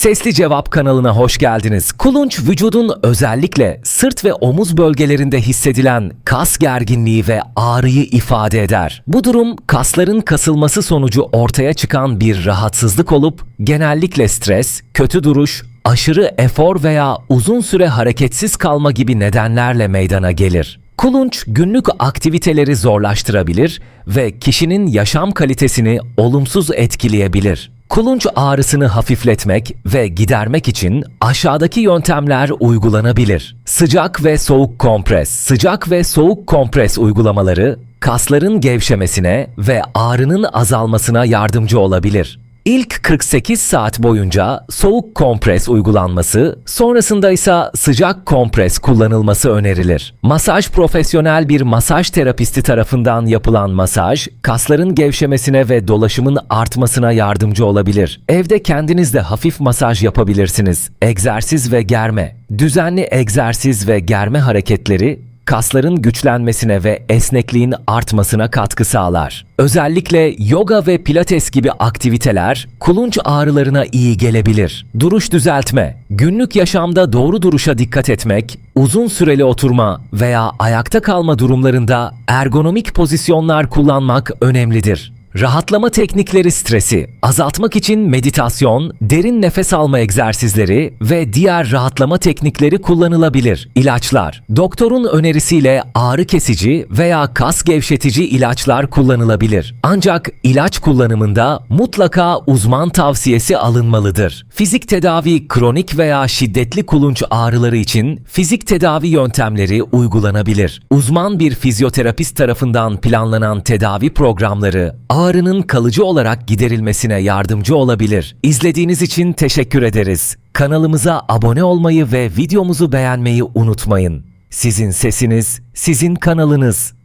Sesli Cevap kanalına hoş geldiniz. Kulunç vücudun özellikle sırt ve omuz bölgelerinde hissedilen kas gerginliği ve ağrıyı ifade eder. Bu durum kasların kasılması sonucu ortaya çıkan bir rahatsızlık olup genellikle stres, kötü duruş, aşırı efor veya uzun süre hareketsiz kalma gibi nedenlerle meydana gelir. Kulunç günlük aktiviteleri zorlaştırabilir ve kişinin yaşam kalitesini olumsuz etkileyebilir. Kulunç ağrısını hafifletmek ve gidermek için aşağıdaki yöntemler uygulanabilir. Sıcak ve soğuk kompres. Sıcak ve soğuk kompres uygulamaları kasların gevşemesine ve ağrının azalmasına yardımcı olabilir. İlk 48 saat boyunca soğuk kompres uygulanması, sonrasında ise sıcak kompres kullanılması önerilir. Masaj profesyonel bir masaj terapisti tarafından yapılan masaj, kasların gevşemesine ve dolaşımın artmasına yardımcı olabilir. Evde kendiniz de hafif masaj yapabilirsiniz. Egzersiz ve germe. Düzenli egzersiz ve germe hareketleri kasların güçlenmesine ve esnekliğin artmasına katkı sağlar. Özellikle yoga ve pilates gibi aktiviteler kulunç ağrılarına iyi gelebilir. Duruş düzeltme. Günlük yaşamda doğru duruşa dikkat etmek, uzun süreli oturma veya ayakta kalma durumlarında ergonomik pozisyonlar kullanmak önemlidir. Rahatlama teknikleri stresi azaltmak için meditasyon, derin nefes alma egzersizleri ve diğer rahatlama teknikleri kullanılabilir. İlaçlar Doktorun önerisiyle ağrı kesici veya kas gevşetici ilaçlar kullanılabilir. Ancak ilaç kullanımında mutlaka uzman tavsiyesi alınmalıdır. Fizik tedavi kronik veya şiddetli kulunç ağrıları için fizik tedavi yöntemleri uygulanabilir. Uzman bir fizyoterapist tarafından planlanan tedavi programları ağrının kalıcı olarak giderilmesine yardımcı olabilir. İzlediğiniz için teşekkür ederiz. Kanalımıza abone olmayı ve videomuzu beğenmeyi unutmayın. Sizin sesiniz, sizin kanalınız.